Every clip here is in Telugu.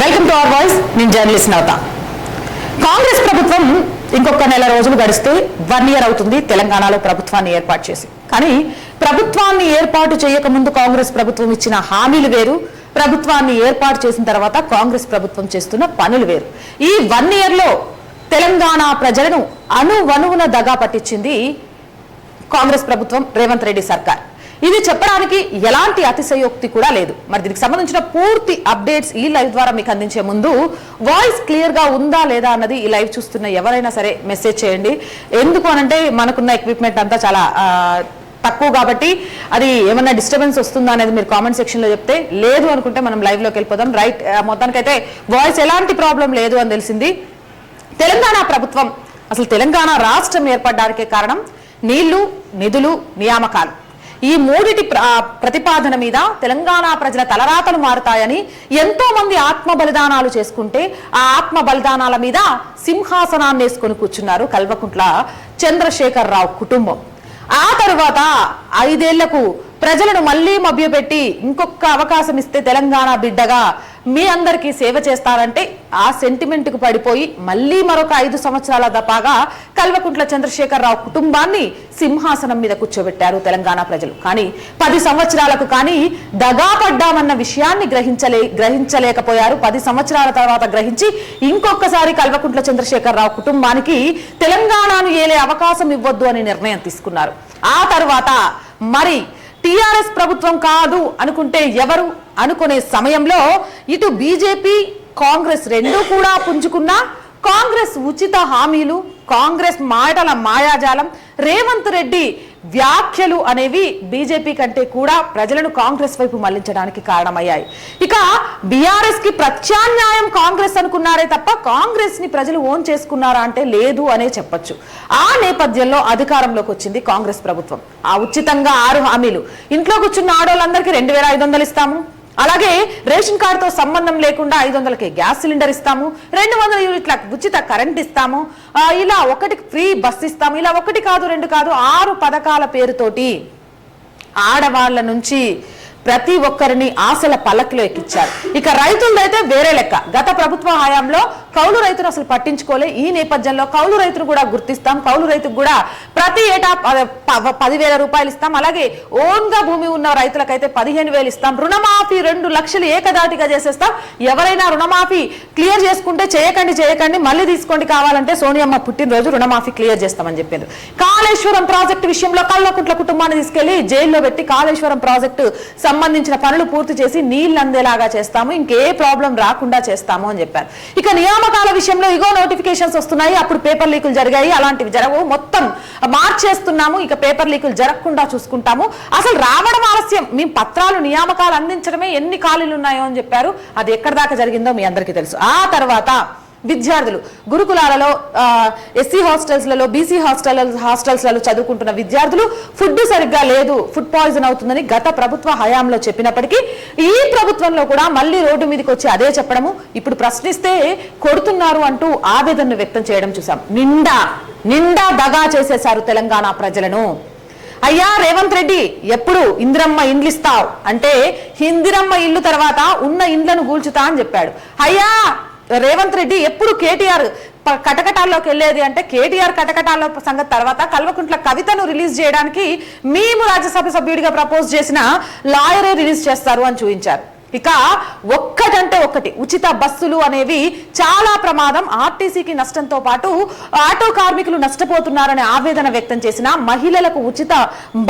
వెల్కమ్ టు అవర్ వాయిస్ నేను జర్నలిస్ట్ నవత. కాంగ్రెస్ ప్రభుత్వం ఇంకొక నెల రోజులు గడిస్తే వన్ ఇయర్ అవుతుంది తెలంగాణలో ప్రభుత్వాన్ని ఏర్పాటు చేసి. కానీ ప్రభుత్వాన్ని ఏర్పాటు చేయకముందు కాంగ్రెస్ ప్రభుత్వం ఇచ్చిన హామీలు వేరు. ప్రభుత్వాన్ని ఏర్పాటు చేసిన తర్వాత కాంగ్రెస్ ప్రభుత్వం చేస్తున్న పనులు వేరు. ఈ వన్ ఇయర్లో తెలంగాణ ప్రజలను అణువణువున దగా పట్టించింది కాంగ్రెస్ ప్రభుత్వం రేవంత్ రెడ్డి సర్కార్. ఇది చెప్పడానికి ఎలాంటి అతిశయోక్తి కూడా లేదు. మరి దీనికి సంబంధించిన పూర్తి అప్డేట్స్ ఈ లైవ్ ద్వారా మీకు అందించే ముందు వాయిస్ క్లియర్గా ఉందా లేదా అన్నది ఈ లైవ్ చూస్తున్న ఎవరైనా సరే మెసేజ్ చేయండి. ఎందుకు అనంటే మనకున్న ఎక్విప్మెంట్ అంతా చాలా తక్కువ కాబట్టి అది ఏమన్నా డిస్టర్బెన్స్ వస్తుందా అనేది మీరు కామెంట్ సెక్షన్లో చెప్తే లేదు అనుకుంటే మనం లైవ్లోకి వెళ్ళిపోదాం. రైట్ మొత్తానికైతే వాయిస్ ఎలాంటి ప్రాబ్లం లేదు అని తెలిసింది. తెలంగాణ ప్రభుత్వం అసలు తెలంగాణ రాష్ట్రం ఏర్పడడానికే కారణం నీళ్ళు నిధులు నియామకాలు. ఈ మూడిటి ప్ర- ఆ ప్రతిపాదన మీద తెలంగాణ ప్రజల తలరాతలు మారుతాయని ఎంతో మంది ఆత్మ బలిదానాలు చేసుకుంటే ఆ ఆత్మ బలిదానాల మీద సింహాసనాన్ని వేసుకొని కూర్చున్నారు కల్వకుంట్ల చంద్రశేఖర్ రావు కుటుంబం. ఆ తరువాత ఐదేళ్ళకు ప్రజలను మళ్ళీ మభ్యపెట్టి ఇంకొక అవకాశం ఇస్తే తెలంగాణ బిడ్డగా మీ అందరికీ సేవ చేస్తారంటే ఆ సెంటిమెంట్కు పడిపోయి మళ్ళీ మరొక ఐదు సంవత్సరాల దపాగా కల్వకుంట్ల చంద్రశేఖరరావు కుటుంబాన్ని సింహాసనం మీద కూర్చోబెట్టారు తెలంగాణ ప్రజలు. కానీ పది సంవత్సరాలకు కానీ దగా పడ్డామన్న విషయాన్ని గ్రహించలే గ్రహించలేకపోయారు. పది సంవత్సరాల తర్వాత గ్రహించి ఇంకొకసారి కల్వకుంట్ల చంద్రశేఖరరావు కుటుంబానికి తెలంగాణను ఏలే అవకాశం ఇవ్వద్దు అని నిర్ణయం తీసుకున్నారు. ఆ తర్వాత మరి టిఆర్ఎస్ ప్రభుత్వం కాదు అనుకుంటే ఎవరు అనుకునే సమయంలో ఇటు బీజేపీ కాంగ్రెస్ రెండూ కూడా పుంజుకున్నా కాంగ్రెస్ ఉచిత హామీలు కాంగ్రెస్ మాటల మాయాజాలం రేవంత్ రెడ్డి వ్యాఖ్యలు అనేవి బీజేపీ కంటే కూడా ప్రజలను కాంగ్రెస్ వైపు మళ్ళించడానికి కారణమయ్యాయి. ఇక బీఆర్ఎస్కి ప్రత్యామ్నాయం కాంగ్రెస్ అనుకున్నారే తప్ప కాంగ్రెస్ని ప్రజలు ఓన్ చేసుకున్నారా అంటే లేదు అనే చెప్పొచ్చు. ఆ నేపథ్యంలో అధికారంలోకి వచ్చింది కాంగ్రెస్ ప్రభుత్వం. ఆ ఉచితంగా ఆరు హామీలు. ఇంట్లో కూర్చున్న ఆడవాళ్ళందరికీ రెండు వేల ఐదు వందలు ఇస్తాము. అలాగే రేషన్ కార్డుతో సంబంధం లేకుండా ఐదు వందలకి గ్యాస్ సిలిండర్ ఇస్తాము రెండు వందల యూనిట్ల ఉచిత కరెంట్ ఇస్తాము ఇలా ఒకటి ఫ్రీ బస్ ఇస్తాము ఇలా ఒకటి కాదు రెండు కాదు ఆరు పథకాల పేరుతోటి ఆడవాళ్ళ నుంచి ప్రతి ఒక్కరిని ఆశల పల్లకిలో ఎక్కించారు. ఇక రైతులైతే వేరే లెక్క. గత ప్రభుత్వ హయాంలో కౌలు రైతులు అసలు పట్టించుకోలే. ఈ నేపథ్యంలో కౌలు రైతులు కూడా గుర్తిస్తాం. కౌలు రైతుకు కూడా ప్రతి ఏటా పదివేల రూపాయలు ఇస్తాం. అలాగే ఓన్గా భూమి ఉన్న రైతులకైతే పదిహేను వేలు ఇస్తాం. రుణమాఫీ రెండు లక్షలు ఏకదాటిగా చేసేస్తాం. ఎవరైనా రుణమాఫీ క్లియర్ చేసుకుంటే చేయకండి చేయకండి మళ్ళీ తీసుకోండి కావాలంటే సోనియమ్మ పుట్టినరోజు రుణమాఫీ క్లియర్ చేస్తామని చెప్పింది కాళేశ్వరం ప్రాజెక్టు విషయంలో కళ్ళకుంట్ల కుటుంబాన్ని తీసుకెళ్ళి జైల్లో పెట్టి కాళేశ్వరం ప్రాజెక్టు సంబంధించిన పనులు పూర్తి చేసి నీళ్ళు అందేలాగా చేస్తాము. ఇంకే ప్రాబ్లం రాకుండా చేస్తాము అని చెప్పారు. ఇక నియామకాల విషయంలో ఇగో నోటిఫికేషన్స్ వస్తున్నాయి. అప్పుడు పేపర్ లీకులు జరిగాయి. అలాంటివి జరగవు. మొత్తం మార్చేస్తున్నాము. ఇక పేపర్ లీకులు జరగకుండా చూసుకుంటాము. అసలు రావడం ఆలస్యం. మేము పత్రాలు నియామకాలు అందించడమే ఎన్ని ఖాళీలు ఉన్నాయో అని చెప్పారు. అది ఎక్కడ దాకా జరిగిందో మీ అందరికీ తెలుసు. ఆ తర్వాత విద్యార్థులు గురుకులాలలో ఎస్సీ హాస్టల్స్లలో బీసీ హాస్టల్ హాస్టల్స్లలో చదువుకుంటున్న విద్యార్థులు ఫుడ్ సరిగ్గా లేదు ఫుడ్ పాయిజన్ అవుతుందని గత ప్రభుత్వ హయాంలో చెప్పినప్పటికీ ఈ ప్రభుత్వంలో కూడా మళ్ళీ రోడ్డు మీదకి వచ్చి అదే చెప్పడము. ఇప్పుడు ప్రశ్నిస్తే కొడుతున్నారు అంటూ ఆవేదనను వ్యక్తం చేయడం చూసాం నిండా నిండా దగా చేసేశారు తెలంగాణ ప్రజలను. అయ్యా రేవంత్ రెడ్డి ఎప్పుడు ఇందిరమ్మ ఇండ్లు ఇస్తావు? అంటే ఇందిరమ్మ ఇల్లు తర్వాత ఉన్న ఇండ్లను గూల్చుతా అని చెప్పాడు. అయ్యా రేవంత్ రెడ్డి ఎప్పుడు కేటీఆర్ కటకటాల్లోకి వెళ్ళేది అంటే కేటీఆర్ కటకటాల్లో సంగతి తర్వాత కల్వకుంట్ల కవితను రిలీజ్ చేయడానికి మేము రాజ్యసభ సభ్యుడిగా ప్రపోజ్ చేసిన లాయరే రిలీజ్ చేస్తారు అని చూపించారు. ఇక ఒక్కటంటే ఒక్కటి ఉచిత బస్సులు అనేవి చాలా ప్రమాదం. ఆర్టీసీకి నష్టంతో పాటు ఆటో కార్మికులు నష్టపోతున్నారనే ఆవేదన వ్యక్తం చేసిన మహిళలకు ఉచిత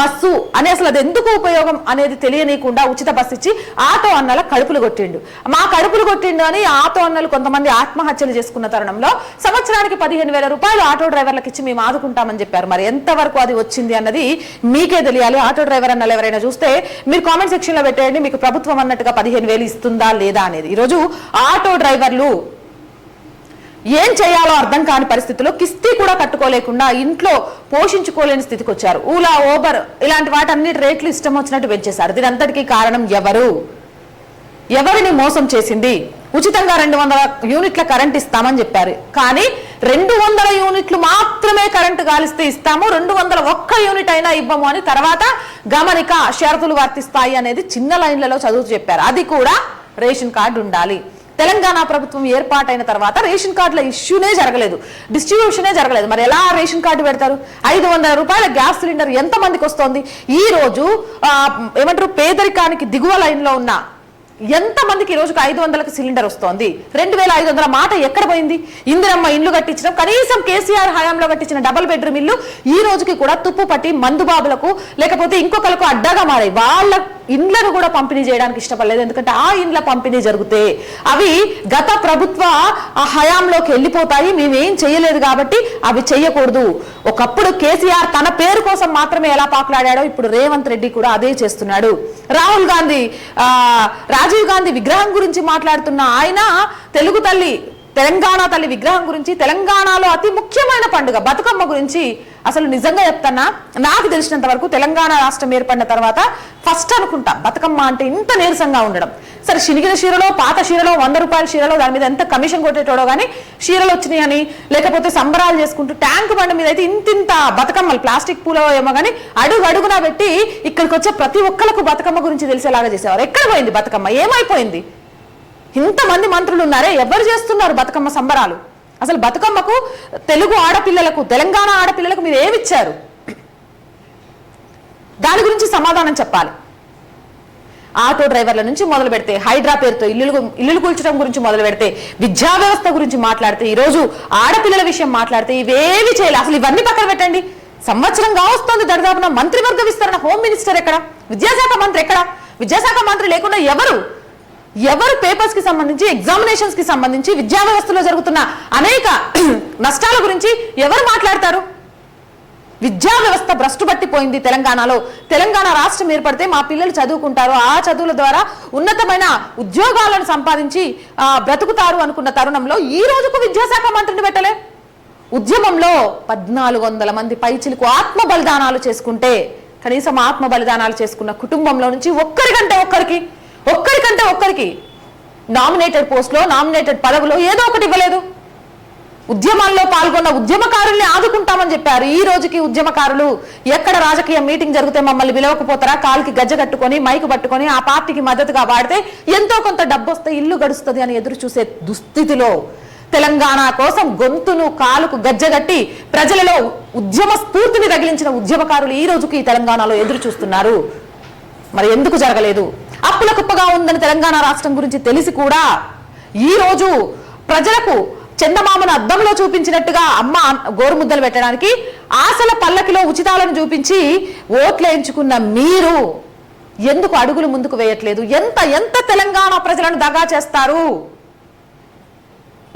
బస్సు అనే అసలు అది ఎందుకు ఉపయోగం అనేది తెలియనీయకుండా ఉచిత బస్సు ఇచ్చి ఆటో అన్నల కడుపులు కొట్టిండు. మా కడుపులు కొట్టిండు అని ఆటో అన్నలు కొంతమంది ఆత్మహత్యలు చేసుకున్న తరుణంలో సంవత్సరానికి పదిహేను వేల రూపాయలు ఆటో డ్రైవర్లకు ఇచ్చి మేము ఆదుకుంటామని చెప్పారు. మరి ఎంతవరకు అది వచ్చింది అన్నది మీకే తెలియాలి. ఆటో డ్రైవర్ అన్నలు ఎవరైనా చూస్తే మీరు కామెంట్ సెక్షన్లో పెట్టేయండి. మీకు ప్రభుత్వం అన్నట్టుగా పది పదిహేను వేలు ఇస్తుందా లేదా అనేది. ఈరోజు ఆటో డ్రైవర్లు ఏం చేయాలో అర్థం కాని పరిస్థితిలో కిస్తీ కూడా కట్టుకోలేకుండా ఇంట్లో పోషించుకోలేని స్థితికి వచ్చారు ఊలా ఓబర్ ఇలాంటి వాటన్నిటి రేట్లు ఇష్టం వచ్చినట్టు పెంచేశారు. దీనంతటికీ కారణం ఎవరు? ఎవరిని మోసం చేసింది? ఉచితంగా రెండు వందల యూనిట్ల కరెంట్ ఇస్తామని చెప్పారు. కానీ రెండు వందల యూనిట్లు మాత్రమే కరెంటు గాలిస్తే ఇస్తాము రెండు వందల ఒక్క యూనిట్ అయినా ఇవ్వము అని తర్వాత గమనిక షరతులు వర్తిస్తాయి అనేది చిన్న లైన్లలో చదువు చెప్పారు. అది కూడా రేషన్ కార్డు ఉండాలి. తెలంగాణ ప్రభుత్వం ఏర్పాటైన తర్వాత రేషన్ కార్డుల ఇష్యూనే జరగలేదు. డిస్ట్రిబ్యూషనే జరగలేదు. మరి ఎలా రేషన్ కార్డు పెడతారు? ఐదు వందల రూపాయల గ్యాస్ సిలిండర్ ఎంతమందికి వస్తోంది? ఈ రోజు ఏమంటారు పేదరికానికి దిగువ లైన్లో ఉన్న ఎంత మందికి రోజుకి ఐదు వందలకు సిలిండర్ వస్తోంది? రెండు వేల ఐదు వందల మాట ఎక్కడ పోయింది? ఇందిరమ్మ ఇల్లు కట్టించడం కనీసం కేసీఆర్ హయాంలో కట్టించిన డబుల్ బెడ్రూమ్ ఇల్లు ఈ రోజుకి కూడా తుప్పు పట్టి మందుబాబులకు లేకపోతే ఇంకొకరికి అడ్డాగా మారాయి వాళ్ళ ఇండ్లను కూడా పంపిణీ చేయడానికి ఇష్టపడలేదు. ఎందుకంటే ఆ ఇండ్ల పంపిణీ జరిగితే అవి గత ప్రభుత్వ ఆ హయాంలోకి వెళ్ళిపోతాయి. మేమేం చేయలేదు కాబట్టి అవి చేయకూడదు. ఒకప్పుడు కేసీఆర్ తన పేరు కోసం మాత్రమే ఎలా పాకులాడాడో ఇప్పుడు రేవంత్ రెడ్డి కూడా అదే చేస్తున్నాడు. రాహుల్ గాంధీ ఆ, రాజీవ్ గాంధీ విగ్రహం గురించి మాట్లాడుతున్న ఆయన తెలుగు తల్లి తెలంగాణ తల్లి విగ్రహం గురించి తెలంగాణలో అతి ముఖ్యమైన పండుగ బతుకమ్మ గురించి అసలు నిజంగా చెప్తానా? నాకు తెలిసినంత వరకు తెలంగాణ రాష్ట్రం ఏర్పడిన తర్వాత ఫస్ట్ అనుకుంటా బతుకమ్మ అంటే ఇంత నీరసంగా ఉండడం. సరే శినిగిన చీరలో పాత చీరలో వంద రూపాయల చీరలో దాని మీద ఎంత కమిషన్ కొట్టేటోడో కానీ చీరలు వచ్చినాయి అని లేకపోతే సంబరాలు చేసుకుంటూ ట్యాంక్ బండి మీద అయితే ఇంతింత బతుకమ్మలు ప్లాస్టిక్ పూల ఏమో కానీ అడుగు అడుగునా పెట్టి ఇక్కడికి వచ్చే ప్రతి ఒక్కరికి బతుకమ్మ గురించి తెలిసేలాగా చేసేవారు. ఎక్కడ పోయింది బతుకమ్మ? ఏమైపోయింది? ఇంతమంది మంత్రులు ఉన్నారే ఎవరు చేస్తున్నారు బతుకమ్మ సంబరాలు? అసలు బతుకమ్మకు తెలుగు ఆడపిల్లలకు తెలంగాణ ఆడపిల్లలకు మీరు ఏమిచ్చారు? దాని గురించి సమాధానం చెప్పాలి. ఆటో డ్రైవర్ల నుంచి మొదలు పెడితే హైడ్రా పేరుతో ఇల్లు ఇల్లులు కూల్చడం గురించి మొదలు పెడితే విద్యా వ్యవస్థ గురించి మాట్లాడితే ఈరోజు ఆడపిల్లల విషయం మాట్లాడితే ఇవేవి చేయాలి. అసలు ఇవన్నీ పక్కన పెట్టండి. సంవత్సరం కావస్తోంది దరిదాపున మంత్రివర్గ విస్తరణ. హోమ్ మినిస్టర్ ఎక్కడ? విద్యాశాఖ మంత్రి ఎక్కడ? విద్యాశాఖ మంత్రి లేకుండా ఎవరు? ఎవరు పేపర్స్కి సంబంధించి ఎగ్జామినేషన్స్కి సంబంధించి విద్యా వ్యవస్థలో జరుగుతున్న అనేక నష్టాల గురించి ఎవరు మాట్లాడతారు? విద్యా వ్యవస్థ భ్రష్టు పట్టిపోయింది తెలంగాణలో. తెలంగాణ రాష్ట్రం ఏర్పడితే మా పిల్లలు చదువుకుంటారు. ఆ చదువుల ద్వారా ఉన్నతమైన ఉద్యోగాలను సంపాదించి బ్రతుకుతారు అనుకున్న తరుణంలో ఈ రోజుకు విద్యాశాఖ మంత్రిని పెట్టలే. ఉద్యమంలో పద్నాలుగు వందల మంది పైచిలకు ఆత్మ బలిదానాలు చేసుకుంటే కనీసం ఆత్మ బలిదానాలు చేసుకున్న కుటుంబంలో నుంచి ఒక్కరికంటే ఒక్కరికి ఒక్కరికంటే ఒక్కరికి నామినేటెడ్ పోస్ట్లో నామినేటెడ్ పదవిలో ఏదో ఒకటి ఇవ్వలేదు. ఉద్యమాల్లో పాల్గొన్న ఉద్యమకారుల్ని ఆదుకుంటామని చెప్పారు. ఈ రోజుకి ఉద్యమకారులు ఎక్కడ రాజకీయ మీటింగ్ జరిగితే మమ్మల్ని పిలవకపోతారా? కాలుకి గజ్జ కట్టుకొని మైకు పట్టుకొని ఆ పార్టీకి మద్దతుగా వాడితే ఎంతో కొంత డబ్బు వస్తే ఇల్లు గడుస్తుంది అని ఎదురు చూసే దుస్థితిలో తెలంగాణ కోసం గొంతును కాలుకు గజ్జగట్టి ప్రజలలో ఉద్యమ స్ఫూర్తిని తగిలించిన ఉద్యమకారులు ఈ రోజుకి తెలంగాణలో ఎదురు చూస్తున్నారు. మరి ఎందుకు జరగలేదు? అప్పుల కుప్పగా ఉందని తెలంగాణ రాష్ట్రం గురించి తెలిసి కూడా ఈరోజు ప్రజలకు చందమామను అద్దంలో చూపించినట్టుగా అమ్మ గోరుముద్దలు పెట్టడానికి ఆశల పల్లకిలో ఉచితాలను చూపించి ఓట్లేయించుకున్న మీరు ఎందుకు అడుగులు ముందుకు వేయట్లేదు? ఎంత ఎంత తెలంగాణ ప్రజలను దగా చేస్తారు?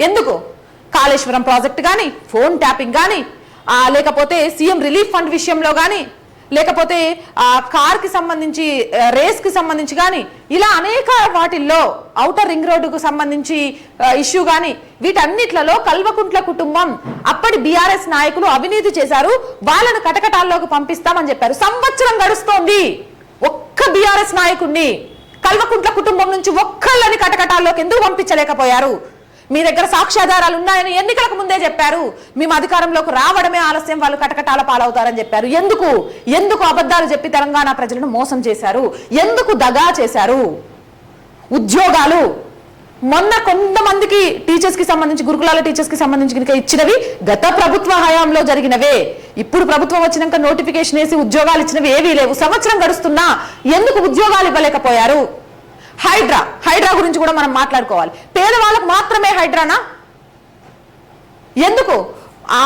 ఎందుకు? కాళేశ్వరం ప్రాజెక్ట్ కానీ ఫోన్ ట్యాపింగ్ కానీ లేకపోతే సీఎం రిలీఫ్ ఫండ్ విషయంలో కానీ లేకపోతే ఆ కార్కి సంబంధించి రేస్కి సంబంధించి కానీ ఇలా అనేక వాటిల్లో ఔటర్ రింగ్ రోడ్డుకు సంబంధించి ఇష్యూ కానీ వీటన్నిట్లలో కల్వకుంట్ల కుటుంబం అప్పటి బీఆర్ఎస్ నాయకులు అవినీతి చేశారు. వాళ్ళను కటకటాల్లోకి పంపిస్తామని చెప్పారు. సంవత్సరం గడుస్తోంది. ఒక్క బీఆర్ఎస్ నాయకుడిని కల్వకుంట్ల కుటుంబం నుంచి ఒక్కళ్ళని కటకటాల్లోకి ఎందుకు పంపించలేకపోయారు? మీ దగ్గర సాక్ష్యాధారాలు ఉన్నాయని ఎన్నికలకు ముందే చెప్పారు. మేము అధికారంలోకి రావడమే ఆలస్యం వాళ్ళు కటకటాల పాలవుతారని చెప్పారు. ఎందుకు? ఎందుకు అబద్ధాలు చెప్పి తెలంగాణ ప్రజలను మోసం చేశారు? ఎందుకు దగా చేశారు? ఉద్యోగాలు. మొన్న కొంతమందికి టీచర్స్కి సంబంధించి గురుకులాల టీచర్స్కి సంబంధించి కనుక ఇచ్చినవి గత ప్రభుత్వ హయాంలో జరిగినవే. ఇప్పుడు ప్రభుత్వం వచ్చినాక నోటిఫికేషన్ వేసి ఉద్యోగాలు ఇచ్చినవి ఏవీ లేవు. సంవత్సరం గడుస్తున్నా ఎందుకు ఉద్యోగాలు ఇవ్వలేకపోయారు? హైడ్రా హైడ్రా గురించి కూడా మనం మాట్లాడుకోవాలి. పేదవాళ్ళకు మాత్రమే హైడ్రానా? ఎందుకు? ఆ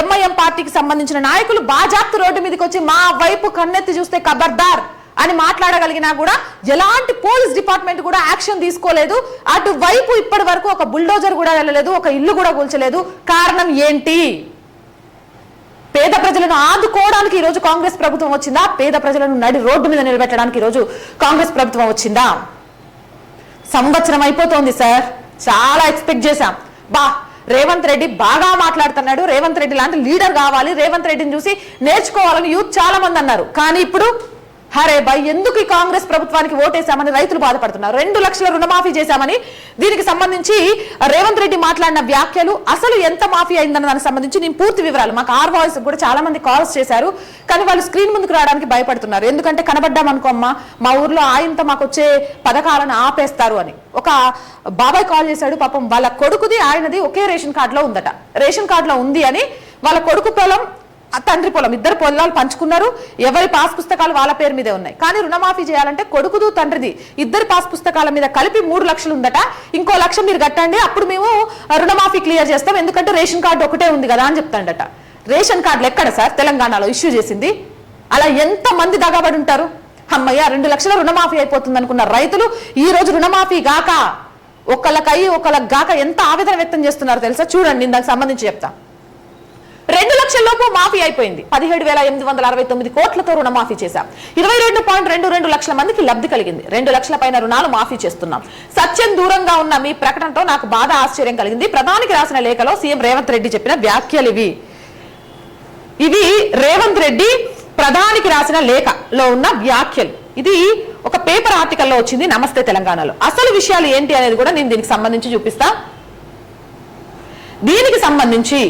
ఎంఐఎం పార్టీకి సంబంధించిన నాయకులు బాజాప్తు రోడ్డు మీదకి వచ్చి మా వైపు కన్నెత్తి చూస్తే ఖబర్దార్ అని మాట్లాడగలిగినా కూడా ఎలాంటి పోలీస్ డిపార్ట్మెంట్ కూడా యాక్షన్ తీసుకోలేదు. అటువైపు ఇప్పటి వరకు ఒక బుల్డోజర్ కూడా వెళ్ళలేదు ఒక ఇల్లు కూడా కూల్చలేదు. కారణం ఏంటి? పేద ప్రజలను ఆదుకోవడానికి ఈరోజు కాంగ్రెస్ ప్రభుత్వం వచ్చిందా? పేద ప్రజలను నడి రోడ్డు మీద నిలబెట్టడానికి ఈరోజు కాంగ్రెస్ ప్రభుత్వం వచ్చిందా? సంవత్సరం అయిపోతోంది సార్. చాలా ఎక్స్పెక్ట్ చేశాం. బా రేవంత్ రెడ్డి బాగా మాట్లాడుతున్నాడు. రేవంత్ రెడ్డి లాంటి లీడర్ కావాలి. రేవంత్ రెడ్డిని చూసి నేర్చుకోవాలని యూత్ చాలా మంది అన్నారు. కానీ ఇప్పుడు హరే బై ఎందుకు ఈ కాంగ్రెస్ ప్రభుత్వానికి ఓటేశామని రైతులు బాధపడుతున్నారు? రెండు లక్షల రుణమాఫీ చేశామని దీనికి సంబంధించి రేవంత్ రెడ్డి మాట్లాడిన వ్యాఖ్యలు అసలు ఎంత మాఫీ అయిందన్న దానికి సంబంధించి నేను పూర్తి వివరాలు. మాకు ఆర్ వాయిస్ కూడా చాలా మంది కాల్స్ చేశారు కానీ వాళ్ళు స్క్రీన్ ముందుకు రావడానికి భయపడుతున్నారు. ఎందుకంటే కనబడ్డాం అనుకోమ్మా మా ఊర్లో ఆయంత మాకు వచ్చే పథకాలను ఆపేస్తారు అని. ఒక బాబాయ్ కాల్ చేశాడు పాపం వాళ్ళ కొడుకుది ఆయనది ఒకే రేషన్ కార్డులో ఉందట. రేషన్ కార్డులో ఉంది అని వాళ్ళ కొడుకు పొలం తండ్రి పొలం ఇద్దరు పొలాలు పంచుకున్నారు. ఎవరి పాస్ పుస్తకాలు వాళ్ళ పేరు మీదే ఉన్నాయి. కానీ రుణమాఫీ చేయాలంటే కొడుకుదు తండ్రిది. ఇద్దరు పాస్ పుస్తకాల మీద కలిపి మూడు లక్షలు ఉందట. ఇంకో లక్ష మీరు కట్టండి అప్పుడు మేము రుణమాఫీ క్లియర్ చేస్తాం. ఎందుకంటే రేషన్ కార్డు ఒకటే ఉంది కదా అని చెప్తాడట. రేషన్ కార్డులు ఎక్కడ సార్? తెలంగాణలో ఇష్యూ చేసింది. అలా ఎంత మంది దగాబడి ఉంటారు? అమ్మయ్య రెండు లక్షల రుణమాఫీ అయిపోతుంది అనుకున్న రైతులు ఈ రోజు రుణమాఫీ గాక. ఒకళ్ళకయ్యి ఒకళ్ళకి గాక ఎంత ఆవేదన వ్యక్తం చేస్తున్నారు తెలుసా? చూడండి దానికి సంబంధించి చెప్తా. రెండు లక్షల లోపు మాఫీ అయిపోయింది. పదిహేడు వేల ఎనిమిది వందల అరవై తొమ్మిది కోట్లతో రుణమాఫీ చేశాం. ఇరవై రెండు పాయింట్ రెండు రెండు లక్షల మందికి లబ్ధి కలిగింది. రెండు లక్షల పైన రుణాలు మాఫీ చేస్తున్నాం. సత్యం దూరంగా ఉన్న మీ ప్రకటనతో నాకు బాధ ఆశ్చర్యం కలిగింది. ప్రధానికి రాసిన లేఖలో సీఎం రేవంత్ రెడ్డి చెప్పిన వ్యాఖ్యలు ఇవి. ఇవి రేవంత్ రెడ్డి ప్రధానికి రాసిన లేఖలో ఉన్న వ్యాఖ్యలు. ఇది ఒక పేపర్ ఆర్టికల్లో వచ్చింది. నమస్తే తెలంగాణలో. అసలు విషయాలు ఏంటి అనేది కూడా నేను దీనికి సంబంధించి చూపిస్తా. దీనికి సంబంధించి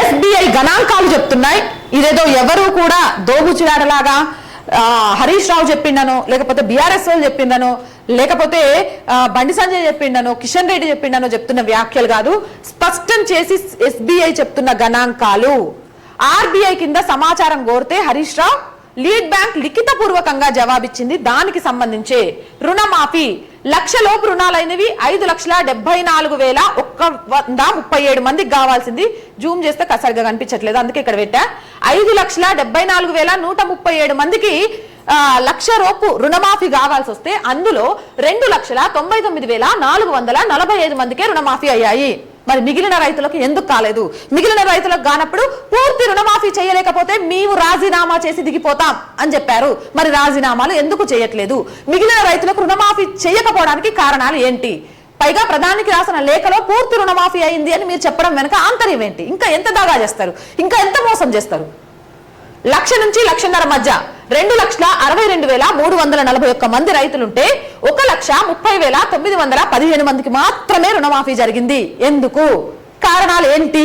ఎస్బీఐ గణాంకాలు చెప్తున్నాయి. ఇదేదో ఎవరు కూడా దోగుచిరాడలాగా హరీష్ రావు చెప్పిండను లేకపోతే బీఆర్ఎస్ వాళ్ళు చెప్పిండను లేకపోతే బండి సంజయ్ చెప్పిండను కిషన్ రెడ్డి చెప్పిండను చెప్తున్న వ్యాఖ్యలు కాదు. స్పష్టం చేసి ఎస్బీఐ చెప్తున్న గణాంకాలు. ఆర్బీఐ కింద సమాచారం కోరితే హరీష్ రావు లీడ్ బ్యాంక్ లిఖిత పూర్వకంగా జవాబిచ్చింది. దానికి సంబంధించే రుణమాఫీ లక్ష లోపు రుణాలైనవి ఐదు లక్షల డెబ్బై నాలుగు వేల ఒక్క వంద ముప్పై ఏడు మందికి కావాల్సింది. జూమ్ చేస్తే కసరిగా కనిపించట్లేదు. అందుకే ఇక్కడ పెట్టా. ఐదు లక్షల డెబ్బై నాలుగు వేల నూట ముప్పై ఏడు మందికి లక్ష రూపు రుణమాఫీ కావాల్సి వస్తే అందులో రెండు లక్షల తొంభై తొమ్మిది వేల నాలుగు వందల నలభై ఐదు మందికే రుణమాఫీ అయ్యాయి. మరి మిగిలిన రైతులకు ఎందుకు కాలేదు? మిగిలిన రైతులకు కానప్పుడు పూర్తి రుణమాఫీ చేయలేకపోతే మేము రాజీనామా చేసి దిగిపోతాం అని చెప్పారు. మరి రాజీనామాలు ఎందుకు చేయట్లేదు? మిగిలిన రైతులకు రుణమాఫీ చేయకపోవడానికి కారణాలు ఏంటి? పైగా ప్రధానికి రాసిన లేఖలో పూర్తి రుణమాఫీ అయింది అని మీరు చెప్పడం వెనక ఆంతర్యం ఏంటి? ఇంకా ఎంత దాగా చేస్తారు? ఇంకా ఎంత మోసం చేస్తారు? లక్ష నుంచి లక్షన్నర మధ్య రెండు లక్షల అరవై రెండు వేల మూడు వందల నలభై ఒక్క మంది రైతులుంటే ఒక లక్ష ముప్పై వేల తొమ్మిది వందల పదిహేను మందికి మాత్రమే రుణమాఫీ జరిగింది. ఎందుకు? కారణాలు ఏంటి?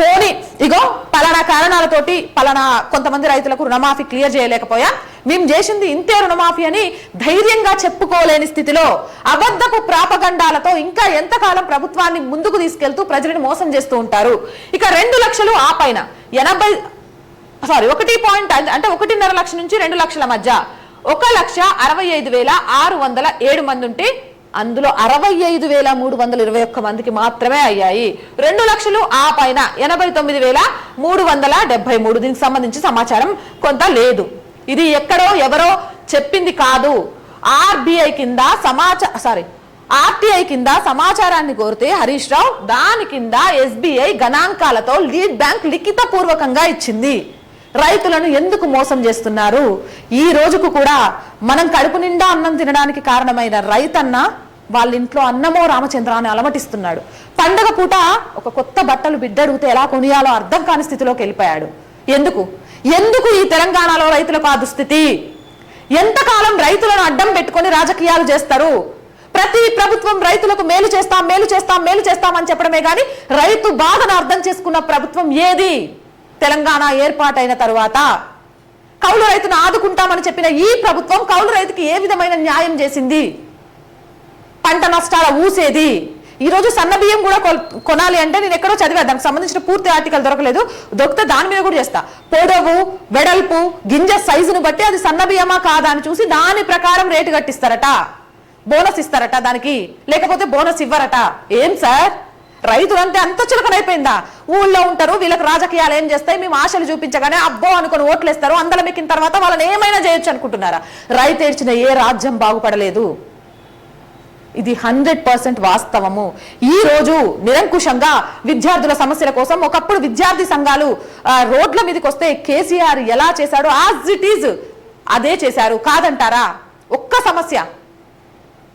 పోని ఇగో పలానా కారణాలతోటి పలానా కొంతమంది రైతులకు రుణమాఫీ క్లియర్ చేయలేకపోయా? మేము చేసింది ఇంతే రుణమాఫీ అని ధైర్యంగా చెప్పుకోలేని స్థితిలో అబద్ధపు ప్రాపగండాలతో ఇంకా ఎంతకాలం ప్రభుత్వాన్ని ముందుకు తీసుకెళ్తూ ప్రజలను మోసం చేస్తూ ఉంటారు? ఇక రెండు లక్షలు ఆ పైన ఎనభై సారీ ఒకటి పాయింట్ ఐదు- అంటే ఒకటిన్నర లక్ష నుంచి రెండు లక్షల మధ్య. ఒక లక్ష అరవై ఐదు వేల ఆరు వందల ఏడు మంది ఉంటే అందులో అరవై ఐదు వేల మూడు వందల ఇరవై ఒక్క మందికి మాత్రమే అయ్యాయి. రెండు లక్షలు ఆ పైన ఎనభై తొమ్మిది వేల మూడు వందల డెబ్బై మూడు. దీనికి సంబంధించి సమాచారం కొంత లేదు. ఇది ఎక్కడో ఎవరో చెప్పింది కాదు. ఆర్బీఐ కింద సమాచార సారీ ఆర్టీఐ కింద సమాచారాన్ని కోరితే హరీష్ రావు దాని కింద ఎస్బీఐ గణాంకాలతో లీడ్ బ్యాంక్ లిఖిత పూర్వకంగా ఇచ్చింది. రైతులను ఎందుకు మోసం చేస్తున్నారు? ఈ రోజుకు కూడా మనం కడుపు నిండా అన్నం తినడానికి కారణమైన రైతన్న వాళ్ళ ఇంట్లో అన్నమో రామచంద్ర అని అలమటిస్తున్నాడు. పండగ పూట ఒక కొత్త బట్టలు బిడ్డడిగితే ఎలా కొనియాలో అర్థం కాని స్థితిలోకి వెళ్ళిపోయాడు. ఎందుకు? ఎందుకు ఈ తెలంగాణలో రైతులకు ఆ దుస్థితి? ఎంతకాలం రైతులను అడ్డం పెట్టుకొని రాజకీయాలు చేస్తారు? ప్రతి ప్రభుత్వం రైతులకు మేలు చేస్తాం మేలు చేస్తాం మేలు చేస్తామని చెప్పడమే కానీ రైతు బాధను అర్థం చేసుకున్న ప్రభుత్వం ఏది? తెలంగాణ ఏర్పాటైన తరువాత కౌలు రైతును ఆదుకుంటామని చెప్పిన ఈ ప్రభుత్వం కౌలు రైతుకి ఏ విధమైన న్యాయం చేసింది? పంట నష్టాల ఊసేది. ఈరోజు సన్నబియ్యం బియ్యం కూడా కొనాలి అంటే నేను ఎక్కడో చదివా దానికి సంబంధించిన పూర్తి ఆర్టికల్ దొరకలేదు. దొరికితే దాని మీద కూడా చేస్తా. పొడవు వెడల్పు గింజ సైజును బట్టి అది సన్నబియ్యమా కాదా అని చూసి దాని ప్రకారం రేటు కట్టిస్తారట. బోనస్ ఇస్తారట దానికి. లేకపోతే బోనస్ ఇవ్వరట. ఏం సార్? రైతులంతే అంత చులకనైపోయిందా? ఊళ్ళో ఉంటారు వీళ్ళకి రాజకీయాలు ఏం చేస్తాయి? మేము ఆశలు చూపించగానే అబ్బో అనుకుని ఓట్లేస్తారు అందరం ఎక్కిన తర్వాత వాళ్ళని ఏమైనా చేయొచ్చు అనుకుంటున్నారా? రైతు ఏడ్చిన ఏ రాజ్యం బాగుపడలేదు. ఇది హండ్రెడ్ పర్సెంట్ వాస్తవము. ఈ రోజు నిరంకుశంగా విద్యార్థుల సమస్యల కోసం ఒకప్పుడు విద్యార్థి సంఘాలు రోడ్ల మీదకి వస్తే కేసీఆర్ ఎలా చేశాడో యాజ్ ఇట్ ఈజ్ అదే చేశారు. కాదంటారా? ఒక్క సమస్య.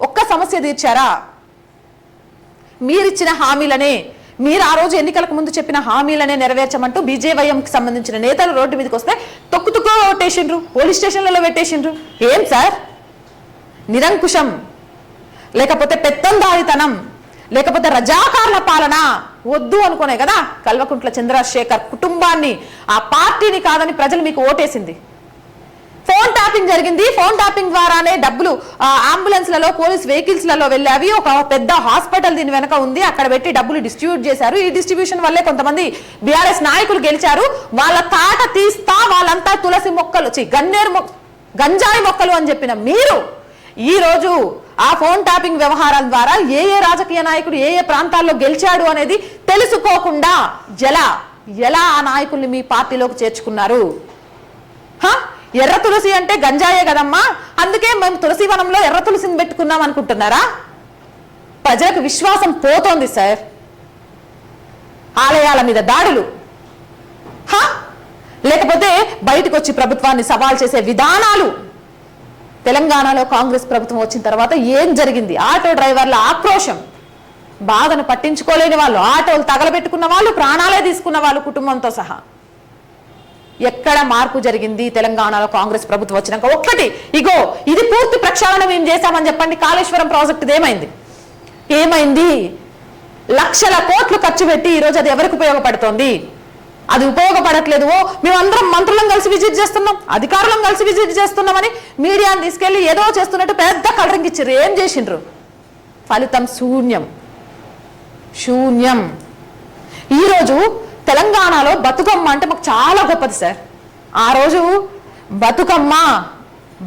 ఒక్క సమస్య తీర్చారా? మీరిచ్చిన హామీలనే మీరు ఆ రోజు ఎన్నికలకు ముందు చెప్పిన హామీలనే నెరవేర్చమంటూ బీజేవైఎంకి సంబంధించిన నేతలు రోడ్డు మీదకి వస్తే తొక్కు తొక్కు కొట్టేసిండ్రు పోలీస్ స్టేషన్లలో పెట్టేసిండ్రు. ఏం సార్? నిరంకుశం. లేకపోతే పెత్తందారితనం. లేకపోతే రజాకారుల పాలన. వద్దు అనుకునే కదా కల్వకుంట్ల చంద్రశేఖర్ కుటుంబాన్ని ఆ పార్టీని కాదని ప్రజలు మీకు ఓటేసింది. ఫోన్ ట్యాపింగ్ జరిగింది. ఫోన్ ట్యాపింగ్ ద్వారానే డబ్బులు అంబులెన్స్లలో పోలీస్ వెహికల్స్లలో వెళ్ళావి ఒక పెద్ద హాస్పిటల్ దీని వెనక ఉంది. అక్కడ పెట్టి డబ్బులు డిస్ట్రిబ్యూట్ చేశారు. ఈ డిస్ట్రిబ్యూషన్ వల్లే కొంతమంది బీఆర్ఎస్ నాయకులు గెలిచారు. వాళ్ళ తాట తీస్తా వాళ్ళంతా తులసి మొక్కలు వచ్చి గన్నేరు గంజాయి మొక్కలు అని చెప్పిన మీరు ఈ రోజు ఆ ఫోన్ ట్యాపింగ్ వ్యవహారం ద్వారా ఏ ఏ రాజకీయ నాయకుడు ఏ ఏ ప్రాంతాల్లో గెలిచాడు అనేది తెలుసుకోకుండా ఎలా ఎలా ఆ నాయకుల్ని మీ పార్టీలోకి చేర్చుకున్నారు? హ? ఎర్ర తులసి అంటే గంజాయే కదమ్మా. అందుకే మేము తులసి వనంలో ఎర్ర తులసిని పెట్టుకున్నాం అనుకుంటున్నారా? ప్రజలకు విశ్వాసం పోతోంది సార్. ఆలయాల మీద దాడులు. లేకపోతే బయటకు వచ్చి ప్రభుత్వాన్ని సవాల్ చేసే విధానాలు. తెలంగాణలో కాంగ్రెస్ ప్రభుత్వం వచ్చిన తర్వాత ఏం జరిగింది? ఆటో డ్రైవర్ల ఆక్రోశం. బాధను పట్టించుకోలేని వాళ్ళు ఆటోలు తగలబెట్టుకున్న వాళ్ళు ప్రాణాలే తీసుకున్న వాళ్ళు కుటుంబంతో సహా. ఎక్కడ మార్పు జరిగింది తెలంగాణలో కాంగ్రెస్ ప్రభుత్వం వచ్చినాక? ఒక్కటి ఇగో ఇది పూర్తి ప్రక్షాళన మేము చేశామని చెప్పండి. కాళేశ్వరం ప్రాజెక్టు ఏమైంది? ఏమైంది? లక్షల కోట్లు ఖర్చు పెట్టి ఈరోజు అది ఎవరికి ఉపయోగపడుతోంది? అది ఉపయోగపడట్లేదు. ఓ మేమందరం మంత్రులను కలిసి విజిట్ చేస్తున్నాం అధికారులను కలిసి విజిట్ చేస్తున్నామని మీడియాని తీసుకెళ్ళి ఏదో చేస్తున్నట్టు పెద్ద కలరింగ్ ఇచ్చారు ఏం చేసిండ్రు? ఫలితం శూన్యం. శూన్యం. ఈరోజు తెలంగాణలో బతుకమ్మ అంటే మాకు చాలా గొప్పది సార్. ఆ రోజు బతుకమ్మ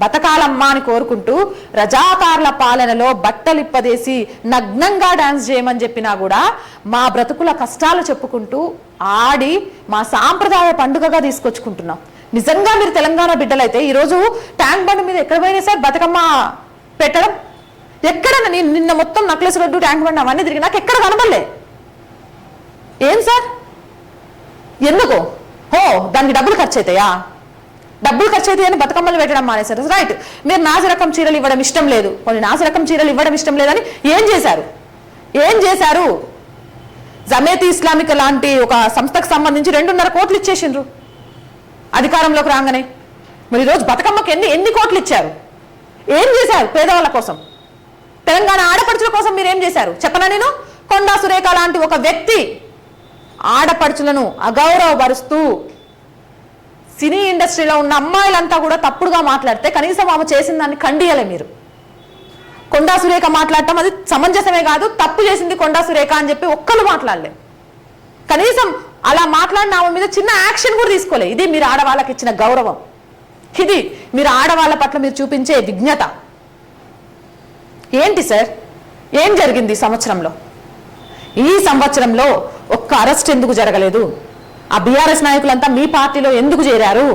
బతకాలమ్మ అని కోరుకుంటూ రజాకారుల పాలనలో బట్టలిప్పదేసి నగ్నంగా డాన్స్ చేయమని చెప్పినా కూడా మా బ్రతుకుల కష్టాలు చెప్పుకుంటూ ఆడి మా సాంప్రదాయ పండుగగా తీసుకొచ్చుకుంటున్నాం. నిజంగా మీరు తెలంగాణ బిడ్డలైతే ఈరోజు ట్యాంక్ బండ్ మీద ఎక్కడ పోయినా సార్ బతుకమ్మ పెట్టడం? ఎక్కడ నిన్న మొత్తం నక్లెస్ రోడ్డు ట్యాంక్ బండ్ అవన్నీ తిరిగి నాకు ఎక్కడ కనబడలే. ఏం సార్? ఎందుకు? హో దానికి డబ్బులు ఖర్చు అవుతాయా డబ్బులు ఖర్చు అయితే అని బతుకమ్మలు పెట్టడం మానేశారు. రైట్ మీరు నాసి రకం చీరలు ఇవ్వడం ఇష్టం లేదు. కొన్ని నాసి రకం చీరలు ఇవ్వడం ఇష్టం లేదని ఏం చేశారు? ఏం చేశారు? జమేతి ఇస్లామిక్ లాంటి ఒక సంస్థకు సంబంధించి రెండున్నర కోట్లు ఇచ్చేసిండ్రు. అధికారంలోకి రాగానే. మరి ఈరోజు బతుకమ్మకి ఎన్ని ఎన్ని కోట్లు ఇచ్చారు? ఏం చేశారు పేదవాళ్ళ కోసం? తెలంగాణ ఆడపడుచుల కోసం మీరు ఏం చేశారు? చెప్పనా నేను? కొండా సురేఖ లాంటి ఒక వ్యక్తి ఆడపడుచులను అగౌరవపరుస్తూ సినీ ఇండస్ట్రీలో ఉన్న అమ్మాయిలంతా కూడా తప్పుడుగా మాట్లాడితే కనీసం ఆమె చేసిన దాన్ని ఖండియలే మీరు. కొండా సురేఖ మాట్లాడటం అది సమంజసమే కాదు తప్పు చేసింది కొండా సురేఖ అని చెప్పి ఒక్కరు మాట్లాడలే. కనీసం అలా మాట్లాడిన ఆమె మీద చిన్న యాక్షన్ కూడా తీసుకోలే. ఇది మీరు ఆడవాళ్ళకి ఇచ్చిన గౌరవం. ఇది మీరు ఆడవాళ్ళ పట్ల మీరు చూపించే విజ్ఞత. ఏంటి సార్? ఏం జరిగింది సంవత్సరంలో? ఈ సంవత్సరంలో ఒక్క అరెస్ట్ ఎందుకు జరగలేదు? ఆ బీఆర్ఎస్ నాయకులంతా మీ పార్టీలో ఎందుకు చేరారు?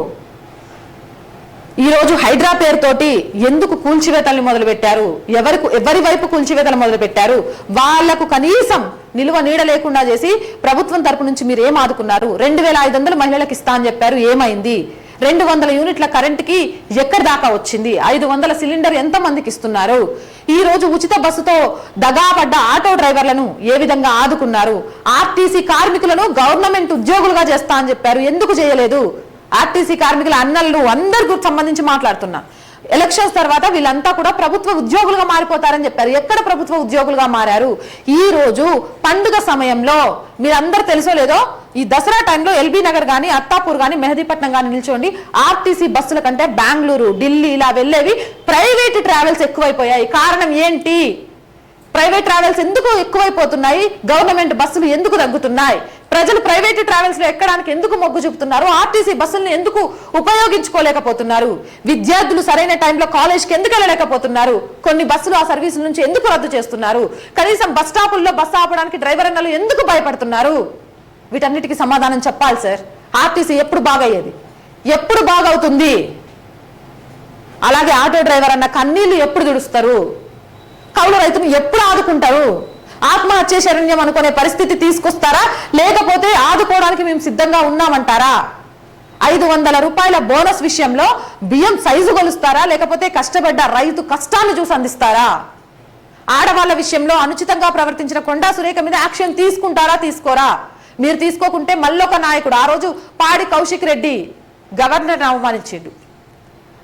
ఈరోజు హైడ్రా పేరుతోటి ఎందుకు కూల్చివేతల్ని మొదలు పెట్టారు ఎవరికి ఎవరి వైపు కూల్చివేతలు మొదలు పెట్టారు వాళ్ళకు కనీసం నిలువ నీడ లేకుండా చేసి ప్రభుత్వం తరపు నుంచి మీరు ఏం ఆదుకున్నారు? రెండు వేల ఐదు వందలు మహిళలకు ఇస్తా అని చెప్పారు. ఏమైంది? రెండు వందల యూనిట్ల కరెంటుకి ఎక్కడి దాకా వచ్చింది. ఐదు వందల సిలిండర్ ఎంత మందికి ఇస్తున్నారు? ఈ రోజు ఉచిత బస్సుతో దగాపడ్డ ఆటో డ్రైవర్లను ఏ విధంగా ఆదుకున్నారు? ఆర్టీసీ కార్మికులను గవర్నమెంట్ ఉద్యోగులుగా చేస్తా అని చెప్పారు. ఎందుకు చేయలేదు? ఆర్టీసీ కార్మికుల అన్నలు అందరికీ సంబంధించి మాట్లాడుతున్నా. ఎలక్షన్స్ తర్వాత వీళ్ళంతా కూడా ప్రభుత్వ ఉద్యోగులుగా మారిపోతారని చెప్పారు. ఎక్కడ ప్రభుత్వ ఉద్యోగులుగా మారారు? ఈ రోజు పండుగ సమయంలో మీరందరూ తెలుసో లేదో ఈ దసరా టైంలో ఎల్బీ నగర్ కానీ అత్తాపూర్ కానీ మెహదీపట్నం కానీ నిల్చోండి. ఆర్టీసీ బస్సుల కంటే బెంగళూరు ఢిల్లీ ఇలా వెళ్ళేవి ప్రైవేట్ ట్రావెల్స్ ఎక్కువైపోయాయి. కారణం ఏంటి? ప్రైవేట్ ట్రావెల్స్ ఎందుకు ఎక్కువైపోతున్నాయి? గవర్నమెంట్ బస్సులు ఎందుకు తగ్గుతున్నాయి? ప్రజలు ప్రైవేట్ ట్రావెల్స్లో ఎక్కడానికి ఎందుకు మొగ్గు చూపుతున్నారు? ఆర్టీసీ బస్సులను ఎందుకు ఉపయోగించుకోలేకపోతున్నారు? విద్యార్థులు సరైన టైంలో కాలేజ్కి ఎందుకు వెళ్ళలేకపోతున్నారు? కొన్ని బస్సులు ఆ సర్వీస్ నుంచి ఎందుకు రద్దు చేస్తున్నారు? కనీసం బస్ స్టాపుల్లో బస్సు ఆపడానికి డ్రైవర్ అన్నలు ఎందుకు భయపడుతున్నారు? వీటన్నిటికీ సమాధానం చెప్పాలి సార్. ఆర్టీసీ ఎప్పుడు బాగయ్యేది? ఎప్పుడు బాగవుతుంది? అలాగే ఆటో డ్రైవర్ అన్న కన్నీళ్ళు ఎప్పుడు తుడుస్తారు? కౌలు రైతును ఎప్పుడు ఆదుకుంటారు? ఆత్మహత్య శరణ్యం అనుకునే పరిస్థితి తీసుకొస్తారా? లేకపోతే ఆదుకోవడానికి మేము సిద్ధంగా ఉన్నామంటారా? ఐదు వందల రూపాయల బోనస్ విషయంలో బియ్యం సైజు కొలుస్తారా? లేకపోతే కష్టపడ్డ రైతు కష్టాన్ని చూసి అందిస్తారా? ఆడవాళ్ళ విషయంలో అనుచితంగా ప్రవర్తించిన కొండా సురేఖ మీద యాక్షన్ తీసుకుంటారా తీసుకోరా? మీరు తీసుకోకుంటే మళ్ళొక నాయకుడు ఆ రోజు పాడి కౌశిక్ రెడ్డి గవర్నర్ అవమానించిండు.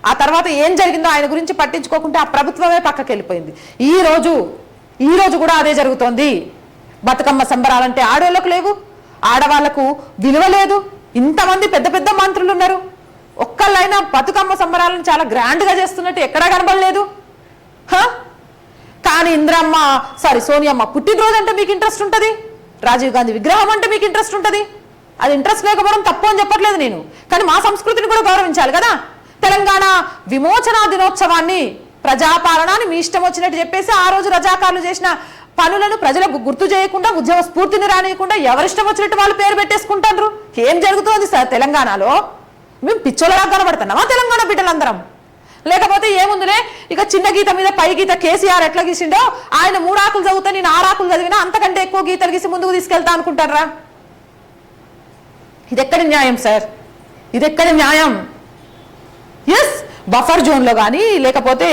ఆ తర్వాత ఏం జరిగిందో ఆయన గురించి పట్టించుకోకుంటే ఆ ప్రభుత్వమే పక్కకి వెళ్ళిపోయింది. ఈ రోజు ఈ రోజు కూడా అదే జరుగుతోంది. బతుకమ్మ సంబరాలంటే ఆడవాళ్ళకు లేవు ఆడవాళ్ళకు విలువ లేదు. ఇంతమంది పెద్ద పెద్ద మంత్రులు ఉన్నారు. ఒక్కళ్ళైనా బతుకమ్మ సంబరాలను చాలా గ్రాండ్గా చేస్తున్నట్టు ఎక్కడా కనబడలేదు. హ? కానీ ఇంద్రమ్మ సారీ సోనియమ్మ పుట్టినరోజు అంటే మీకు ఇంట్రెస్ట్ ఉంటుంది. రాజీవ్ గాంధీ విగ్రహం అంటే మీకు ఇంట్రెస్ట్ ఉంటుంది. అది ఇంట్రెస్ట్ లేకపోవడం తప్పు అని చెప్పట్లేదు నేను. కానీ మా సంస్కృతిని కూడా గౌరవించాలి కదా. తెలంగాణ విమోచన దినోత్సవాన్ని ప్రజాపాలనాన్ని మీ ఇష్టం వచ్చినట్టు చెప్పేసి ఆ రోజు రజాకారులు చేసిన పనులను ప్రజలకు గుర్తు చేయకుండా ఉద్యమ స్ఫూర్తిని రానియకుండా ఎవరిష్టం వచ్చినట్టు వాళ్ళు పేరు పెట్టేసుకుంటారు ఏం జరుగుతోంది సార్ తెలంగాణలో? మేము పిచ్చోళ్ళలా కనబడుతున్నామా తెలంగాణ బిడ్డలందరం? లేకపోతే ఏముందిలే? ఇక చిన్న గీత మీద పై గీత కేసీఆర్ ఎట్లా గీసిండో ఆయన మూడాకులు చదివితే నేను ఆరాకులు చదివినా అంతకంటే ఎక్కువ గీతలు గీసి ముందుకు తీసుకెళ్తా అనుకుంటారా ఇది న్యాయం సార్? ఇది ఎక్కడ న్యాయం? ఎస్ బఫర్ జోన్లో కానీ లేకపోతే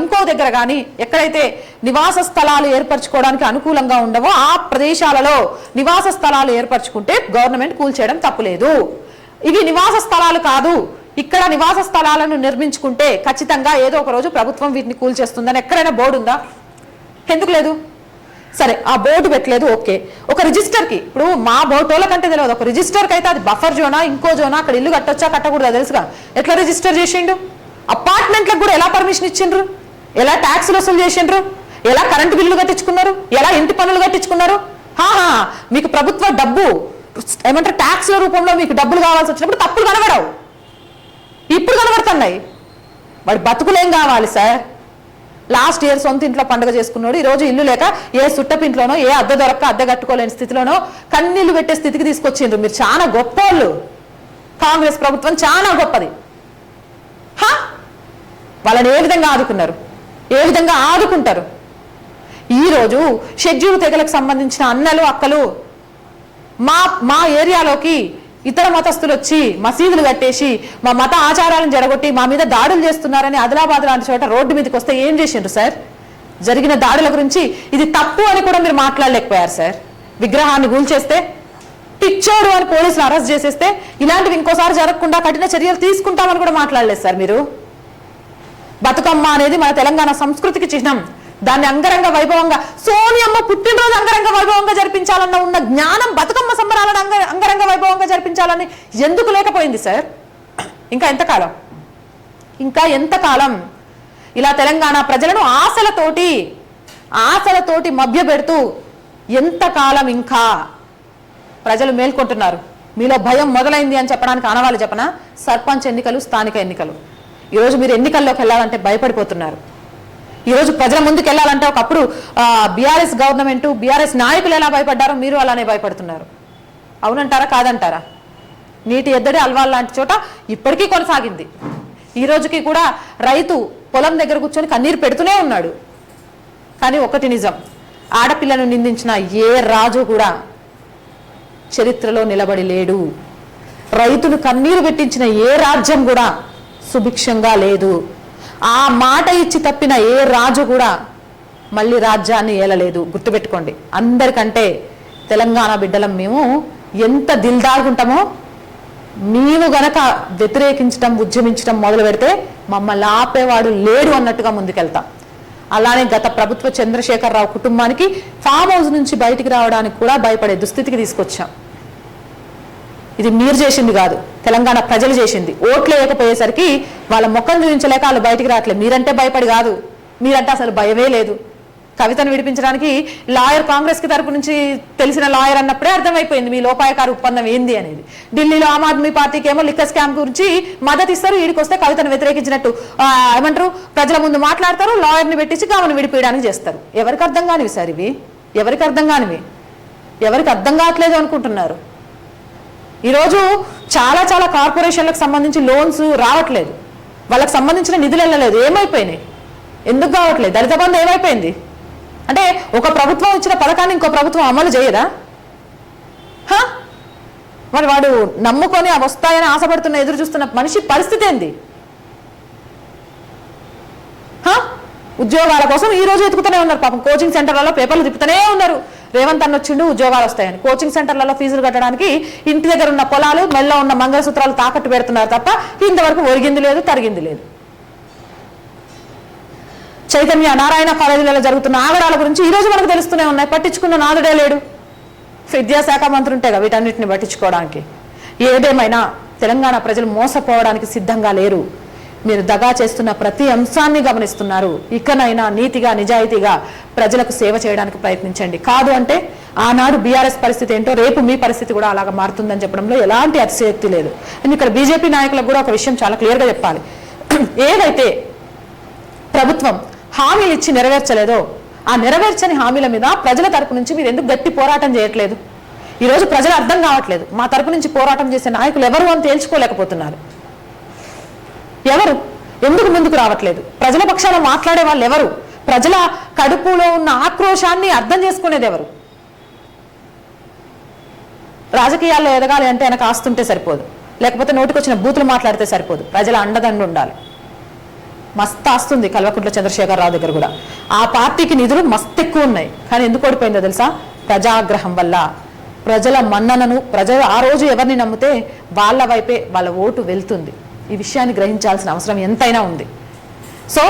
ఇంకో దగ్గర కానీ ఎక్కడైతే నివాస స్థలాలు ఏర్పరచుకోవడానికి అనుకూలంగా ఉండవో ఆ ప్రదేశాలలో నివాస స్థలాలు ఏర్పరచుకుంటే గవర్నమెంట్ కూల్చేయడం తప్పులేదు. ఇవి నివాస స్థలాలు కాదు. ఇక్కడ నివాస స్థలాలను నిర్మించుకుంటే ఖచ్చితంగా ఏదో ఒక రోజు ప్రభుత్వం వీటిని కూల్చేస్తుందని ఎక్కడైనా బోర్డు ఉందా? ఎందుకు లేదు? సరే ఆ బోర్డు పెట్టలేదు ఓకే. ఒక రిజిస్టర్కి ఇప్పుడు మా బోటోల కంటే తెలియదు ఒక రిజిస్టర్కి అయితే అది బఫర్ జోనా ఇంకో జోనా అక్కడ ఇల్లు కట్టొచ్చా కట్టకూడదా తెలుసుగా? ఎట్లా రిజిస్టర్ చేసిండు? అపార్ట్మెంట్లకు కూడా ఎలా పర్మిషన్ ఇచ్చిండ్రు? ఎలా ట్యాక్స్లు వసూలు చేసిండ్రు? ఎలా కరెంటు బిల్లు కట్టించుకున్నారు? ఎలా ఇంటి పనులు కట్టించుకున్నారు? హాహా మీకు ప్రభుత్వ డబ్బు ఏమంటారు ట్యాక్స్ల రూపంలో మీకు డబ్బులు కావాల్సి వచ్చినప్పుడు తప్పులు కనబడవు. ఇప్పుడు కనబడుతున్నాయి. వాడి బతుకులేం కావాలి సార్? లాస్ట్ ఇయర్ సొంత ఇంట్లో పండుగ చేసుకున్నాడు. ఈ రోజు ఇల్లు లేక ఏ సుట్టపింట్లోనో ఏ అద్దె దొరక్క అద్దె కట్టుకోలేని స్థితిలోనో కన్నీళ్ళు పెట్టే స్థితికి తీసుకొచ్చిండ్రు. మీరు చాలా గొప్పోళ్ళు. కాంగ్రెస్ ప్రభుత్వం చాలా గొప్పది. హా? వాళ్ళని ఏ విధంగా ఆదుకున్నారు? ఏ విధంగా ఆదుకుంటారు? ఈరోజు షెడ్యూల్ తెగలకు సంబంధించిన అన్నలు అక్కలు మా మా ఏరియాలోకి ఇతర మతస్థులు వచ్చి మసీదులు కట్టేసి మా మత ఆచారాలను జరగొట్టి మా మీద దాడులు చేస్తున్నారని ఆదిలాబాద్ లాంటి చోట రోడ్డు మీదకి వస్తే ఏం చేసిండ్రు సార్? జరిగిన దాడుల గురించి ఇది తప్పు అని కూడా మీరు మాట్లాడలేకపోయారు సార్. విగ్రహాన్ని కూల్చేస్తే పిచ్చోడు అని పోలీసులు అరెస్ట్ చేసేస్తే ఇలాంటివి ఇంకోసారి జరగకుండా కఠిన చర్యలు తీసుకుంటామని కూడా మాట్లాడలేదు సార్ మీరు. బతుకమ్మ అనేది మన తెలంగాణ సంస్కృతికి చిహ్నం. దాన్ని అంగరంగ వైభవంగా సోనియమ్మ పుట్టినరోజు అంగరంగ వైభవంగా జరిపించాలన్న ఉన్న జ్ఞానం బతుకమ్మ సంబరాలను అంగ అంగరంగ వైభవంగా జరిపించాలని ఎందుకు లేకపోయింది సార్ ఇంకా ఎంతకాలం? ఇంకా ఎంతకాలం? ఇలా తెలంగాణ ప్రజలను ఆశలతోటి ఆశలతోటి మభ్యపెడుతూ ఎంతకాలం ఇంకా ప్రజలు మేల్కొంటున్నారు? మీలో భయం మొదలైంది అని చెప్పడానికి ఆనవాళ్ళు చెప్పనా? సర్పంచ్ ఎన్నికలు స్థానిక ఎన్నికలు. ఈరోజు మీరు ఎన్నికల్లోకి వెళ్ళాలంటే భయపడిపోతున్నారు. ఈరోజు ప్రజల ముందుకు వెళ్ళాలంటే ఒకప్పుడు బీఆర్ఎస్ గవర్నమెంట్ బీఆర్ఎస్ నాయకులు ఎలా భయపడ్డారో మీరు అలానే భయపడుతున్నారు. అవునంటారా కాదంటారా? నీటి ఎద్దడి అల్వాల్ లాంటి చోట ఇప్పటికీ కొనసాగింది. ఈ రోజుకి కూడా రైతు పొలం దగ్గర కూర్చొని కన్నీరు పెడుతూనే ఉన్నాడు. కానీ ఒకటి నిజం ఆడపిల్లను నిందించిన ఏ రాజు కూడా చరిత్రలో నిలబడి లేడు. రైతులు కన్నీరు పెట్టించిన ఏ రాజ్యం కూడా సుభిక్షంగా లేదు. ఆ మాట ఇచ్చి తప్పిన ఏ రాజు కూడా మళ్ళీ రాజ్యాన్ని ఏలలేదు. గుర్తుపెట్టుకోండి. అందరికంటే తెలంగాణ బిడ్డలం మేము ఎంత దిల్దాగుంటామో మేము గనక వ్యతిరేకించడం ఉద్యమించడం మొదలు పెడితే మమ్మల్ని ఆపేవాడు లేడు అన్నట్టుగా ముందుకెళ్తాం. అలానే గత ప్రభుత్వ చంద్రశేఖరరావు కుటుంబానికి ఫామ్ హౌస్ నుంచి బయటికి రావడానికి కూడా భయపడే దుస్థితికి తీసుకొచ్చాం. ఇది మీరు చేసింది కాదు. తెలంగాణ ప్రజలు చేసింది. ఓట్లు వేయకపోయేసరికి వాళ్ళ ముఖం చూపించలేక వాళ్ళు బయటికి రావట్లేదు. మీరంటే భయపడి కాదు. మీరంటే అసలు భయమే లేదు. కవితను విడిపించడానికి లాయర్ కాంగ్రెస్కి తరపు నుంచి తెలిసిన లాయర్ అన్నప్పుడే అర్థమైపోయింది మీ లోపాయకారు ఒప్పందం ఏంది అనేది. ఢిల్లీలో ఆమ్ ఆద్మీ పార్టీకి ఏమో లిక్కర్ స్కామ్ గురించి మద్దతు ఇస్తారు. వీడికి వస్తే కవితను వ్యతిరేకించినట్టు ఏమంటారు? ప్రజల ముందు మాట్లాడతారు. లాయర్ని పెట్టించి కామని విడిపోయడానికి చేస్తారు. ఎవరికి అర్థం కానివి సార్ ఇవి? ఎవరికి అర్థం కానివి? ఎవరికి అర్థం కావట్లేదు అనుకుంటున్నారు? ఈరోజు చాలా చాలా కార్పొరేషన్లకు సంబంధించి లోన్స్ రావట్లేదు. వాళ్ళకి సంబంధించిన నిధులు వెళ్ళలేదు ఏమైపోయినాయి? ఎందుకు కావట్లేదు? దళిత బంధు ఏమైపోయింది? అంటే ఒక ప్రభుత్వం ఇచ్చిన పథకాన్ని ఇంకో ప్రభుత్వం అమలు చేయదా? హ? మరి వాడు నమ్ముకొని వస్తాయని ఆశపడుతున్న ఎదురు చూస్తున్న మనిషి పరిస్థితి ఏంది? హ? ఉద్యోగాల కోసం ఈ రోజు ఎత్తుకుతూనే ఉన్నారు. పాపం కోచింగ్ సెంటర్లలో పేపర్లు తిప్పుతూనే ఉన్నారు. రేవంత్ అన్న వచ్చిండు ఉద్యోగాలు వస్తాయని. కోచింగ్ సెంటర్లలో ఫీజులు కట్టడానికి ఇంటి దగ్గర ఉన్న పొలాలు మెల్ల ఉన్న మంగళసూత్రాలు తాకట్టు పెడుతున్నారు తప్ప ఇంతవరకు ఒరిగింది లేదు తరిగింది లేదు. చైతన్య నారాయణ కాలేజీలలో జరుగుతున్న ఆగడాల గురించి ఈ రోజు మనకు తెలుస్తూనే ఉన్నాయి. పట్టించుకున్న నాదుడే లేడు. విద్యాశాఖ మంత్రి ఉంటాయిగా వీటన్నిటిని పట్టించుకోవడానికి. ఏదేమైనా తెలంగాణ ప్రజలు మోసపోవడానికి సిద్ధంగా లేరు. మీరు దగా చేస్తున్న ప్రతి అంశాన్ని గమనిస్తున్నారు. ఇకనైనా నీతిగా నిజాయితీగా ప్రజలకు సేవ చేయడానికి ప్రయత్నించండి. కాదు అంటే ఆనాడు బీఆర్ఎస్ పరిస్థితి ఏంటో రేపు మీ పరిస్థితి కూడా అలాగ మారుతుందని చెప్పడంలో ఎలాంటి అతిశయక్తి లేదు. అండ్ ఇక్కడ బీజేపీ నాయకులకు కూడా ఒక విషయం చాలా క్లియర్గా చెప్పాలి. ఏదైతే ప్రభుత్వం హామీలు ఇచ్చి నెరవేర్చలేదో ఆ నెరవేర్చని హామీల మీద ప్రజల తరపు నుంచి మీరు ఎందుకు గట్టి పోరాటం చేయట్లేదు? ఈరోజు ప్రజలు అర్థం కావట్లేదు. మా తరపు నుంచి పోరాటం చేసే నాయకులు ఎవరు అని తేల్చుకోలేకపోతున్నారు. ఎవరు? ఎందుకు ముందుకు రావట్లేదు? ప్రజల పక్షాన మాట్లాడే వాళ్ళు ఎవరు? ప్రజల కడుపులో ఉన్న ఆక్రోశాన్ని అర్థం చేసుకునేది ఎవరు? రాజకీయాల్లో ఎదగాలి అంటే వెనక ఆస్తుంటే సరిపోదు. లేకపోతే నోటికొచ్చిన బూతులు మాట్లాడితే సరిపోదు. ప్రజల అండదండు ఉండాలి. మస్తు ఆస్తుంది కల్వకుంట్ల చంద్రశేఖరరావు దగ్గర కూడా. ఆ పార్టీకి నిధులు మస్తు ఎక్కువ ఉన్నాయి. కానీ ఎందుకు ఓడిపోయిందో తెలుసా? ప్రజాగ్రహం వల్ల. ప్రజల మన్ననను ప్రజలు ఆ రోజు ఎవరిని నమ్మితే వాళ్ళ వైపే వాళ్ళ ఓటు వెళ్తుంది. ఈ విషయాన్ని గ్రహించాల్సిన అవసరం ఎంతైనా ఉంది. సో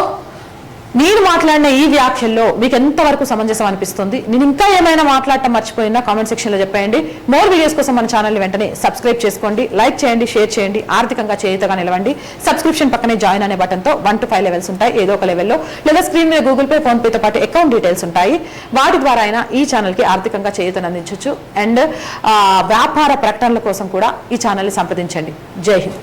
నేను మాట్లాడిన ఈ వ్యాఖ్యల్లో మీకు ఎంతవరకు సమంజసం అనిపిస్తుంది? నేను ఇంకా ఏమైనా మాట్లాడటం మర్చిపోయినా కామెంట్ సెక్షన్లో చెప్పండి మోర్ వీడియోస్ కోసం మన ఛానల్ వెంటనే సబ్స్క్రైబ్ చేసుకోండి లైక్ చేయండి షేర్ చేయండి ఆర్థికంగా చేయుతగా నిలవండి. సబ్స్క్రిప్షన్ పక్కనే జాయిన్ అనే బటన్తో వన్ టు ఫైవ్ లెవెల్స్ ఉంటాయి ఏదో ఒక లెవెల్లో. లేదా స్క్రీన్ మీద గూగుల్ పే ఫోన్పేతో పాటు అకౌంట్ డీటెయిల్స్ ఉంటాయి. వాటి ద్వారా అయినా ఈ ఛానల్కి ఆర్థికంగా చేయుతను అందించవచ్చు అండ్ వ్యాపార ప్రకటనల కోసం కూడా ఈ ఛానల్ని సంప్రదించండి. జై హింద్.